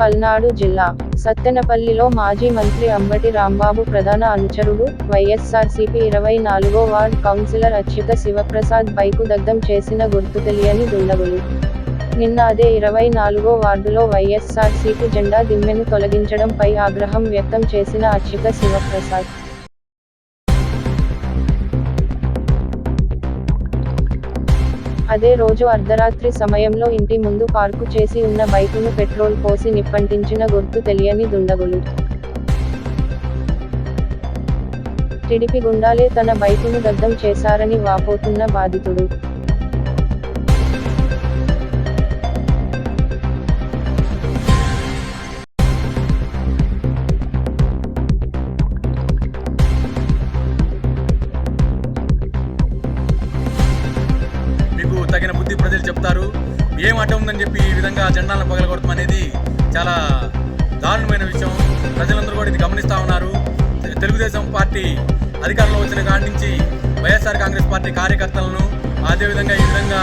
పల్నాడు జిల్లా సత్తెనపల్లిలో మాజీ మంత్రి అంబటి రాంబాబు ప్రధాన అనుచరుడు వైఎస్ఆర్సీపీ ఇరవై నాలుగో ward councillor Achyuta Sivaprasad bike దగ్ధం చేసిన గుర్తు తెలియని దుండగులు. నిన్న అదే ఇరవై నాలుగో వార్డులో వైఎస్ఆర్సీపీ జెండా దిమ్మెను తొలగించడంపై ఆగ్రహం వ్యక్తం చేసిన అచ్యుత శివప్రసాద్. అదే రోజు అర్ధరాత్రి సమయంలో ఇంటి ముందు పార్కు చేసి ఉన్న బైకును పెట్రోల్ పోసి నిప్పంటించిన గుర్తు తెలియని దుండగులు. టిడిపి గుండాలే తన బైకును దగ్ధం చేశారని వాపోతున్న బాధితుడు. చెప్తారు. ఏం అడ్డం ఉందని చెప్పి ఈ విధంగా జెండాలను పగలగొడటం అనేది చాలా దారుణమైన విషయం. ప్రజలందరూ కూడా ఇది గమనిస్తూ ఉన్నారు. తెలుగుదేశం పార్టీ అధికారంలో వచ్చిన కాడి నుంచి వైఎస్ఆర్ కాంగ్రెస్ పార్టీ కార్యకర్తలను అదేవిధంగా ఈ విధంగా